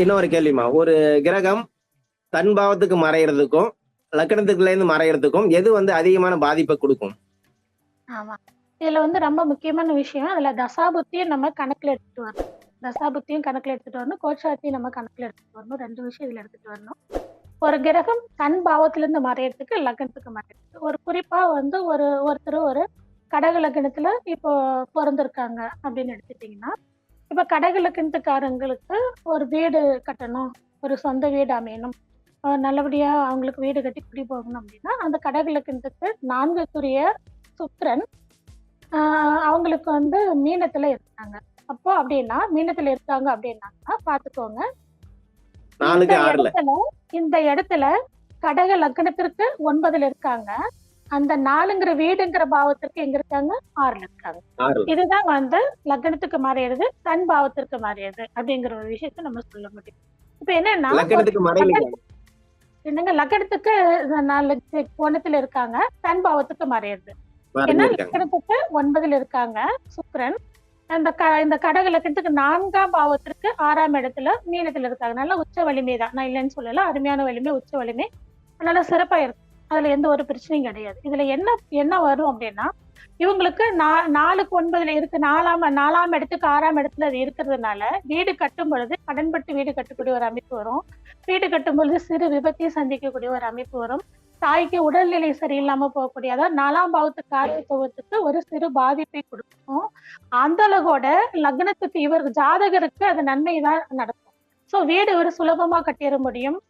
இன்னொரு கேள்விமா ஒரு கிரகம் தன் பாவத்துக்கு மறையறதுக்கும் லக்கணத்துக்குள்ள இருந்து மறையறதுக்கும் எது வந்து அதிகமான பாதிப்பை கொடுக்கும்? ஆமா. இதுல வந்து ரொம்ப முக்கியமான விஷயம் அதுல தசாபுத்தியும் நம்ம கணக்குல எடுத்துட்டு வரணும். தசாபுத்தியும் கணக்குல எடுத்துட்டு வரணும் கோச்சாத்தியும் நம்ம கணக்குல எடுத்துட்டு வரணும். ரெண்டு விஷயம் இதுல எடுத்துட்டு வரணும். ஒரு கிரகம் தன் பாவத்துல இருந்து மறையறதுக்கு லக்னத்துக்கு மறையறதுக்கு. ஒரு குறிப்பா வந்து ஒரு ஒருத்தர் ஒரு கடக லக்னத்துல இப்போ பிறந்திருக்காங்க அப்படின்னு எடுத்துட்டீங்கன்னா இப்ப கடக லக்னத்துக்காரங்களுக்கு ஒரு வீடு கட்டணும் ஒரு சொந்த வீடு அமையணும். நல்லபடியா அவங்களுக்கு வீடு கட்டி குடி போகணும் அப்படின்னா அந்த கடக லக்னத்துக்கு நான்குக்குரிய சுக்கிரன் ஆஹ் அவங்களுக்கு வந்து மீனத்துல இருக்காங்க. அப்போ அப்படின்னா மீனத்துல இருக்காங்க அப்படின்னாக்கா பாத்துக்கோங்க. இந்த இடத்துல இந்த இடத்துல கடக லக்னத்திற்கு ஒன்பதுல இருக்காங்க. அந்த நாலுங்கிற வீடுங்கிற பாவத்திற்கு எங்க இருக்காங்க? ஆறுல இருக்காங்க. இதுதான் வந்து லக்னத்துக்கு மாறியது தன் பாவத்திற்கு மாறியது அப்படிங்கிற ஒரு விஷயத்த நம்ம சொல்ல முடியும். இப்ப என்னன்னா லக்கணத்துக்கு என்னங்க லக்னத்துக்கு நாலு கோணத்துல இருக்காங்க தன் பாவத்துக்கு மாறியது. ஏன்னா லக்கணத்துக்கு? ஒன்பதுல இருக்காங்க சுக்கிரன் அந்த க இந்த கடக லக்கணத்துக்கு நான்காம் பாவத்திற்கு ஆறாம் இடத்துல மீனத்துல இருக்காங்க. நல்ல உச்ச வலிமை தான் நான் இல்லைன்னு சொல்லல அருமையான வலிமை உச்ச வலிமை. நல்லா சிறப்பா இருக்கு. அதுல எந்த ஒரு பிரச்சனையும் கிடையாது. இதுல என்ன என்ன வரும் அப்படின்னா இவங்களுக்கு நா- நாலுக்கு ஒன்பதுல இருக்கு நாலாம் நாலாம் இடத்துக்கு ஆறாம் இடத்துல அது இருக்கிறதுனால வீடு கட்டும் பொழுது கடன்பட்டு வீடு கட்டக்கூடிய ஒரு அமைப்பு வரும். வீடு கட்டும் பொழுது சிறு விபத்தையும் சந்திக்கக்கூடிய ஒரு அமைப்பு வரும். தாய்க்கு உடல்நிலை சரியில்லாம போகக்கூடிய அதாவது நாலாம் பாவத்துக்கு காரகத்துவத்துக்கு ஒரு சிறு பாதிப்பை கொடுக்கும். அந்த அளவோட லக்னத்துக்கு இவர் ஜாதகருக்கு அது நன்மை தான் நடக்கும். ஸோ வீடு ஒரு சுலபமா கட்டிட முடியும்.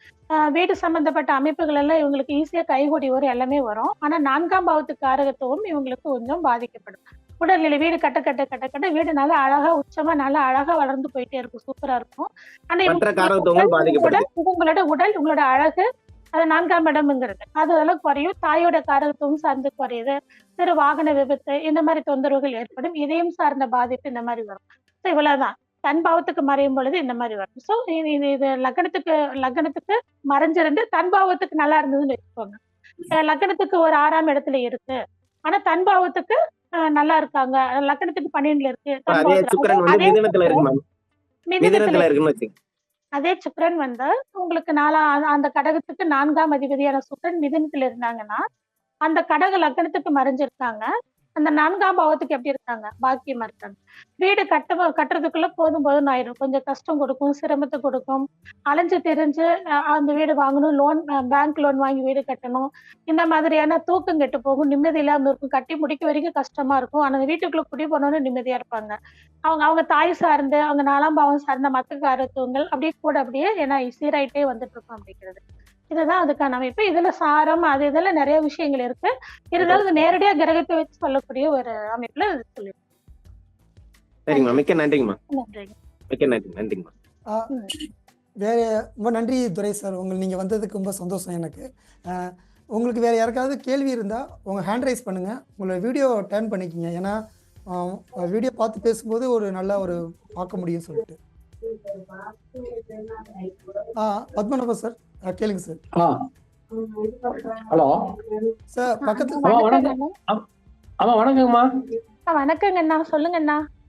வீடு சம்பந்தப்பட்ட அமைப்புகள் எல்லாம் இவங்களுக்கு ஈஸியா கைகூடி வரும் எல்லாமே வரும். ஆனா நான்காம் பாவத்துக்கு காரகத்துவம் இவங்களுக்கு கொஞ்சம் பாதிக்கப்படும். உடல்நிலை வீடு கட்ட கட்ட கட்ட கட்ட வீடு நல்லா அழகா உச்சமா நல்லா அழகா வளர்ந்து போயிட்டே இருக்கும். சூப்பரா இருக்கும். ஆனா உங்களோட- உங்களோட உடல் உங்களோட அழகு அது நான்காம் இடம்ங்கிறது. அது அதெல்லாம் குறையும். தாயோட காரகத்துவம் சார்ந்து குறையுது. சிறு வாகன விபத்து இந்த மாதிரி தொந்தரவுகள் ஏற்படும். இதயம் சார்ந்த பாதிப்பு இந்த மாதிரி வரும். ஸோ இவ்வளவுதான். தன் பாவத்துக்கு மறையும் பொழுது இந்த மாதிரி வரும். ஸோ இது லக்னத்துக்கு லக்னத்துக்கு மறைஞ்சிருந்து தன் பாவத்துக்கு நல்லா இருந்ததுன்னு வச்சுக்கோங்க. அஹ் லக்னத்துக்கு ஒரு ஆறாம் இடத்துல இருக்கு. ஆனா தன் பாவத்துக்கு நல்லா இருக்காங்க. லக்னத்துக்கு பன்னெண்டுல இருக்கு. அதே சுக்கிரன் வந்து உங்களுக்கு நாலா அந்த- கடகத்துக்கு நான்காம் அதிபதியான சுக்கிரன் மிதுனத்துல இருந்தாங்கன்னா அந்த கடக லக்னத்துக்கு மறைஞ்சிருக்காங்க. அந்த நான்காம் பாவத்துக்கு எப்படி இருக்காங்க பாக்கியமா இருக்காங்க. வீடு கட்ட கட்டுறதுக்குள்ள போதும் போதும் ஆயிரும். கொஞ்சம் கஷ்டம் கொடுக்கும் சிரமத்தை கொடுக்கும். அலைஞ்சு தெரிஞ்சு அந்த வீடு வாங்கணும் லோன் பேங்க் லோன் வாங்கி வீடு கட்டணும். இந்த மாதிரியான தூக்கம் கெட்டு போகும் நிம்மதி இல்லாம இருக்கும். கட்டி முடிக்க வரைக்கும் கஷ்டமா இருக்கும். ஆனா வீட்டுக்குள்ள குடி போனோன்னு நிம்மதியா இருப்பாங்க. அவங்க அவங்க தாய் சார்ந்து அவங்க நாலாம் பாவம் சார்ந்த மத்த காரத்துவங்கள் அப்படியே கூட அப்படியே ஏன்னா சீராயிட்டே வந்துட்டு இருக்கும் அப்படிங்கிறது. இதுதான் அதுக்கான அமைப்பு. இதுல சாரம் அது இதுல நிறைய விஷயங்கள் இருக்கு. இருந்தாலும் நேரடியா கிரகத்தை வச்சு சொல்லக்கூடிய ஒரு அமைப்புல சரிங்கம்மா மிக்க நன்றிங்கம்மா. நன்றிங்க. மிக்க நன்றி நன்றிங்கம்மா. ஆ, வேற ரொம்ப நன்றி துரை சார். உங்கள் நீங்கள் வந்ததுக்கு ரொம்ப சந்தோஷம் எனக்கு. உங்களுக்கு வேற யாருக்காவது கேள்வி இருந்தால் உங்கள் ஹேண்ட் ரைஸ் பண்ணுங்க. உங்களோட வீடியோ டர்ன் பண்ணிக்கிங்க. ஏன்னா வீடியோ பார்த்து பேசும்போது ஒரு நல்லா ஒரு பார்க்க முடியும் சொல்லிட்டு. ஆ பத்மநாபன் சார். ஆ, கேளுங்க சார். ஆ. ஹலோ. சார் பக்கத்தில் ஆமா, வணக்கங்க வணக்கம். அண்ணா. ஆமா வணக்கங்கம்மா. ஆ, வணக்கங்க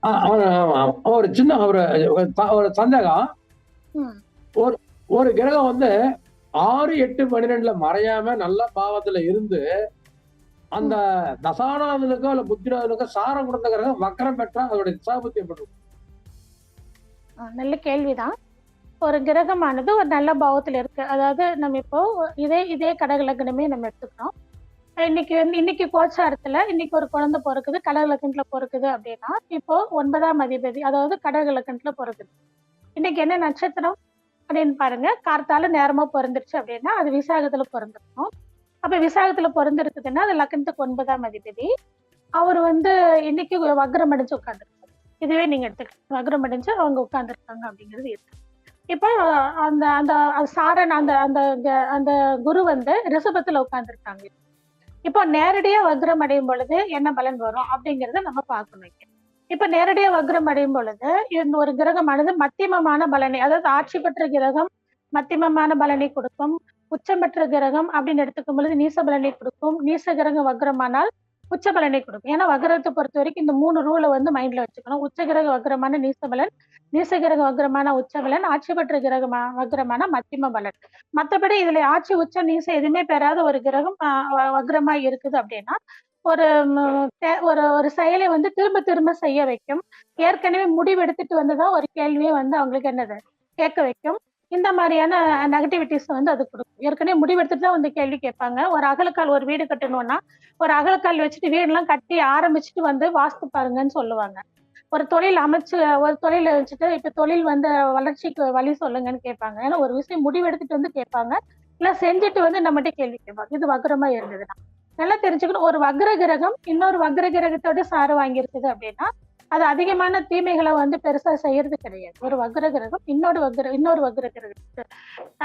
ஒரு சின்ன ஒரு ஒரு ஒரு சந்தேகம். ம். ஒரு கிரகம் வந்து ஆறு எட்டு பன்னிரெண்டுல மறையாம நல்ல பாவத்துல இருந்து அந்த தசாநாதனுக்கோ இல்ல புத்திராதனுக்கோ சாரம் கொடுத்த கிரகம் வக்கரம் பெற்றா அதோட திசாபுத்தி எப்படி நல்ல கேள்விதான். ஒரு கிரகமானது ஒரு நல்ல பாவத்துல இருக்கு. அதாவது நம்ம இப்போ இதே இதே கடக லக்னமே நம்ம எடுத்துக்கிறோம் இன்னைக்கு வந்து இன்னைக்கு கோச்சாரத்துல இன்னைக்கு ஒரு குழந்தை பிறக்குது கடக லக்னத்துல பிறக்குது அப்படின்னா இப்போ ஒன்பதாம் அதிபதி அதாவது கடக லக்னத்துல பிறக்குது. இன்னைக்கு என்ன நட்சத்திரம் அப்படின்னு பாருங்க. கார்த்தால நேரமா பிறந்துருச்சு அப்படின்னா அது விசாகத்துல பிறந்திருக்கும். அப்ப விசாகத்துல பிறந்திருக்குதுன்னா அது லக்னத்துக்கு ஒன்பதாம் அதிபதி. அவர் வந்து இன்னைக்கு வக்ரம் அடைஞ்சு உட்காந்துருக்காரு இதுவே நீங்க எடுத்துக்கலாம் வக்ரம் அடைஞ்சு அவங்க உட்காந்துருக்காங்க அப்படிங்கிறது இருக்கு. இப்போ அந்த அந்த சாரன் அந்த அந்த அந்த குரு வந்து ரிஷபத்துல உட்காந்துருக்காங்க இப்போ நேரடியா வக்ரம் அடையும் பொழுது என்ன பலன் வரும் அப்படிங்கறத நம்ம பார்க்கணும் இப்போ இப்ப நேரடியா வக்ரம் அடையும் பொழுது இந்த ஒரு கிரகமானது மத்தியமமான பலனை அதாவது ஆட்சி பெற்ற கிரகம் மத்தியமமான பலனை கொடுக்கும் உச்சம் பெற்ற கிரகம் அப்படின்னு எடுத்துக்கும் பொழுது நீச பலனை கொடுக்கும். நீச கிரகம் வக்ரமானால் உச்ச பலனை கொடுக்கும். ஏன்னா வக்ரத்தை பொறுத்த வரைக்கும் இந்த மூணு ரூலை வந்து மைண்ட்ல வச்சுக்கணும். உச்ச கிரக வக்ரமான நீசபலன் நீசகிரக வக்ரமான உச்சபலன் ஆட்சி பெற்ற கிரகமா வக்ரமான மத்தியம பலன். மற்றபடி இதுல ஆட்சி உச்ச நீச எதுவுமே பெறாத ஒரு கிரகம் வ- வக்ரமா இருக்குது அப்படின்னா ஒரு தே- ஒரு ஒரு செயலை வந்து திரும்ப திரும்ப செய்ய வைக்கும். ஏற்கனவே முடிவெடுத்துட்டு வந்துதான் ஒரு கேள்வியை வந்து அவங்களுக்கு என்னது? கேட்க வைக்கும். இந்த மாதிரியான நெகட்டிவிட்டிஸ் வந்து அது கொடுக்கும். ஏற்கனவே முடிவெடுத்துட்டு தான் வந்து கேள்வி கேட்பாங்க. ஒரு அகலக்கால் ஒரு வீடு கட்டணும்னா ஒரு அகலக்கால் வச்சுட்டு வீடெல்லாம் கட்டி ஆரம்பிச்சுட்டு வந்து வாஸ்து பாருங்கன்னு சொல்லுவாங்க. ஒரு தொழில் அமைச்சு ஒரு தொழில் வச்சுட்டு இப்ப தொழில் வந்து வளர்ச்சிக்கு வழி சொல்லுங்கன்னு கேட்பாங்க. ஏன்னா ஒரு விஷயம் முடிவெடுத்துட்டு வந்து கேட்பாங்க. இல்ல செஞ்சுட்டு வந்து நம்மகிட்ட கேள்வி கேட்பாங்க. இது வக்ரமா இருந்ததுன்னா. நல்லா தெரிஞ்சுக்கணும். ஒரு வக்ர கிரகம் இன்னொரு வக்ர கிரகத்தோட சாறு வாங்கியிருக்குது அப்படின்னா அது அதிகமான தீமைகளை வந்து பெருசா செய்யறது கிடையாது. ஒரு வக்ர கிரகம் இன்னொரு வக்ர இன்னொரு வக்ர கிரகத்துக்கு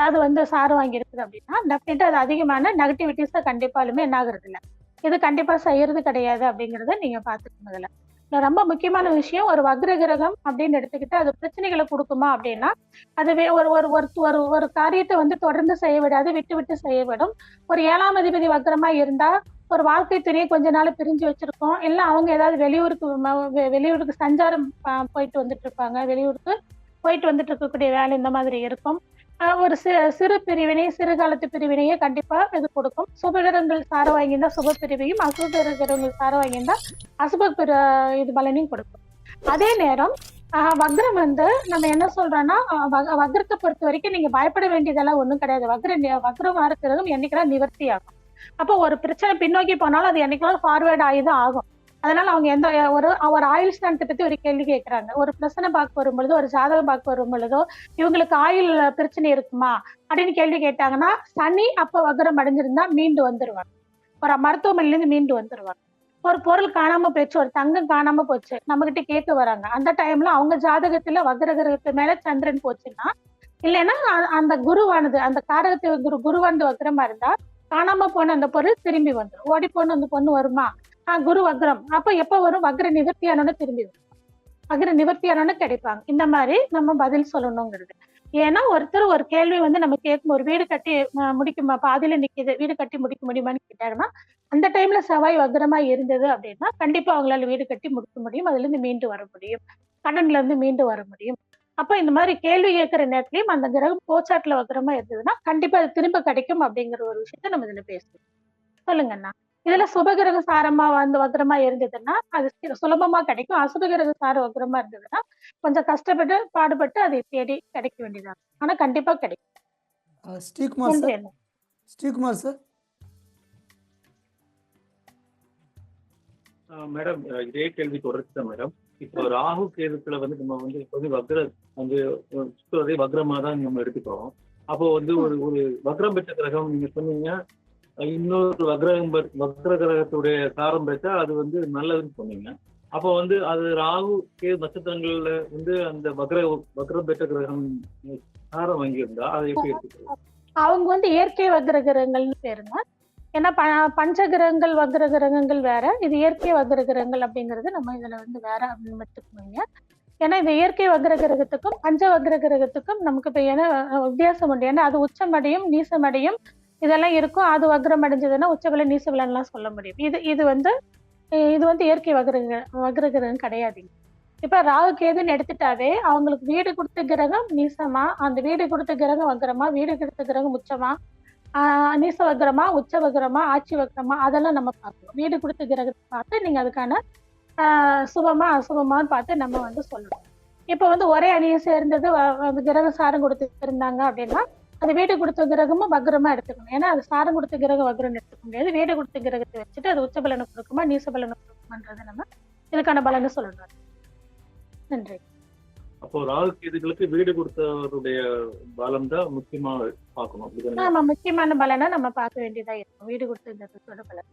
அது வந்து சாறு வாங்கி இருக்குது அப்படின்னா டெஃபினட்டா அது அதிகமான நெகட்டிவிட்டிஸை கண்டிப்பாலுமே என்ன ஆகுறது இது கண்டிப்பா செய்யறது கிடையாது அப்படிங்கறத நீங்க பாத்துக்கணும் ரொம்ப முக்கியமான விஷயம் ஒரு வக்ர கிரகம் அப்படின்னு எடுத்துக்கிட்டு அது பிரச்சனைகளை கொடுக்குமா அப்படின்னா அதுவே ஒரு ஒரு ஒரு ஒரு ஒரு காரியத்தை வந்து தொடர்ந்து செய்ய விடாது விட்டு விட்டு செய்ய விடும். ஒரு ஏழாம் அதிபதி வக்ரமா இருந்தா ஒரு வாழ்க்கை துணையை கொஞ்ச நாள் பிரிஞ்சு வச்சிருக்கோம். இல்ல அவங்க ஏதாவது வெளியூருக்கு வெ- வெளியூருக்கு சஞ்சாரம் போயிட்டு வந்துட்டு இருப்பாங்க வெளியூருக்கு போயிட்டு வந்துட்டு இருக்கக்கூடிய வேலை இந்த மாதிரி இருக்கும். ஒரு சிறு சிறு பிரிவினை சிறுகாலத்து பிரிவினையே கண்டிப்பா இது கொடுக்கும். சுபகிரகங்கள் சார வாங்கியிருந்தா சுப பிரிவையும் அசுபகிரகங்கள் சார வாங்கியிருந்தா அசுப இது பலனையும் கொடுக்கும். அதே நேரம் வக்ரம் வந்து நம்ம என்ன சொல்றோம்னா வக்ரத்தை பொறுத்த வரைக்கும் நீங்க பயப்பட வேண்டியதெல்லாம் ஒண்ணும் கிடையாது. வக்ர வக்ரமா இருக்கிறதும் என்னைக்கெல்லாம் நிவர்த்தி ஆகும் அப்போ ஒரு பிரச்சனை பின்னோக்கி போனாலும் அது என்னைக்கெல்லாம் ஃபார்வேர்ட் ஆகிதான் ஆகும். அதனால அவங்க எந்த ஒரு அவர் ஆயுள் ஸ்தானத்தை பத்தி ஒரு கேள்வி கேட்கறாங்க ஒரு பிரச்சனை பார்க்க வரும் பொழுதோ ஒரு ஜாதகம் பார்க்க வரும் பொழுதோ இவங்களுக்கு ஆயுள் பிரச்சனை இருக்குமா? அப்படின்னு கேள்வி கேட்டாங்கன்னா சனி அப்ப வக்ரம் அடைஞ்சிருந்தா மீண்டு வந்துருவாங்க. ஒரு மருத்துவமனையில இருந்து மீண்டு வந்துருவாங்க. ஒரு பொருள் காணாம போயிடுச்சு ஒரு தங்கம் காணாம போச்சு நம்ம கிட்ட கேட்க வராங்க. அந்த டைம்ல அவங்க ஜாதகத்துல வக்ரகிரகத்து மேல சந்திரன் போச்சுன்னா இல்லைன்னா அந்த குருவானது அந்த காரகத்து குரு குருவானது வக்ரமா இருந்தா காணாம போன அந்த பொருள் திரும்பி வந்துடும் ஓடி போன அந்த பொண்ணு வருமா? ஆஹ் குரு வக்ரம். அப்ப எப்ப வரும்? வக்ர நிவர்த்தியானோன்னு திரும்பி வரும். வக்ர நிவர்த்தியானோன்னு கிடைப்பாங்க. இந்த மாதிரி நம்ம பதில் சொல்லணுங்கிறது. ஏன்னா ஒருத்தர் ஒரு கேள்வி வந்து நம்ம கேட்கும் ஒரு வீடு கட்டி முடிக்குமா? பாதியில நிக்குது. வீடு கட்டி முடிக்க முடியுமான்னு கேட்டாங்கன்னா அந்த டைம்ல செவ்வாய் வக்ரமா இருந்தது அப்படின்னா கண்டிப்பா அவங்களால வீடு கட்டி முடிக்க முடியும். அதுல இருந்து மீண்டு வர முடியும். கடன்ல இருந்து மீண்டு வர முடியும். அப்ப இந்த மாதிரி கேள்வி கேட்கிற நேரத்திலயும் அந்த கிரகம் போச்சாட்டுல வக்ரமா இருந்ததுன்னா கண்டிப்பா அது திரும்ப கிடைக்கும் அப்படிங்கிற ஒரு விஷயத்த நம்ம இதுல பேசுவோம். சொல்லுங்கண்ணா இதுல சுபகிரக சாரமா வந்து வக்ரமா இருந்ததுன்னா அது சுலபமா கிடைக்கும். அசுபகிரக சார வக்ரமா இருந்ததுன்னா கொஞ்சம் கஷ்டப்பட்டு பாடுபட்டு அதை தேடி கிடைக்க வேண்டியதா இருக்கும். ஆனா கண்டிப்பா கிடைக்கும். Srikumar sir. Srikumar sir. Madam இதே கேள்வி தொடர்ச்சி தான் மேடம். இப்போ ராகு கேதுக்களை வந்து நம்ம வந்து இப்போ வந்து வக்ர வந்து சுற்றுவதை வக்ரமா தான் நம்ம எடுத்துக்கிறோம். அப்போ வந்து ஒரு ஒரு வக்ரம் பெற்ற கிரகம் நீங்க சொன்னீங்க. இன்னொரு வக்ரம் வக்ர கிரகத்துடைய சாரம் பெற்றா அது வந்து நல்லதுன்னு சொன்னீங்க. அப்போ வந்து அது ராகு கேது நட்சத்திரங்கள்ல வந்து அந்த வக்ர வக்ரம் பெற்ற கிரகம் சாரம் வாங்கியிருந்தா அதை எப்படி எடுத்துக்கலாம்? அவங்க வந்து இயற்கை வக்ர கிரகங்கள்னு பேருங்க. ஏன்னா ப பஞ்ச கிரகங்கள் வக்ர கிரகங்கள் வேற இது இயற்கை வக்ர கிரகங்கள் அப்படிங்கிறது நம்ம இதுல வந்து வேற அப்படின்னு எடுத்துக்கோங்க. ஏன்னா இந்த இயற்கை வக்ர கிரகத்துக்கும் பஞ்ச வக்ர கிரகத்துக்கும் நமக்கு இப்ப ஏன்னா வித்தியாசம் உண்டு. ஏன்னா அது உச்சமடையும் நீசமடையும் இதெல்லாம் இருக்கும். அது வக்ரம் அடைஞ்சதுன்னா உச்சவிலை நீசபலன்லாம் சொல்ல முடியும். இது இது வந்து இது வந்து இயற்கை வக்ர வக்ர கிரகம் கிடையாதுங்க இப்ப ராகு கேதுன்னு எடுத்துட்டாவே அவங்களுக்கு வீடு கொடுத்த கிரகம் நீசமா அந்த வீடு கொடுத்த கிரகம் வக்ரமா வீடு கொடுத்த கிரகம் உச்சமா நீச வக்ரமா உச்ச வக்ரமா ஆட்சி வக்ரமா அதெல்லாம் நம்ம பார்க்கணும். வீடு கொடுத்த கிரகத்தை பார்த்து நீங்க அதுக்கான சுபமா அசுபமான்னு பார்த்து நம்ம வந்து சொல்லணும். இப்ப வந்து ஒரே அணியை சேர்ந்தது வ- கிரக சாரம் கொடுத்து இருந்தாங்க அப்படின்னா அது வீடு கொடுத்த கிரகமும் வக்ரமா எடுத்துக்கணும். ஏன்னா அது சாரம் கொடுத்த கிரகம் வக்ரம் எடுத்துக்க முடியாது. வீடு கொடுத்த கிரகத்தை வச்சுட்டு அது உச்ச பலனை கொடுக்குமா நீச பலனை கொடுக்குமான்றதை நம்ம இதுக்கான பலனை சொல்லணும். நன்றி. அப்போ ராகு கேதுகளுக்கு வீடு கொடுத்தவருடைய பலம் தான் முக்கியமா பார்க்கணும். முக்கியமான பலனா நம்ம பார்க்க வேண்டியதா இருக்கும். வீடு கொடுத்த கிரகத்தோட பலன்.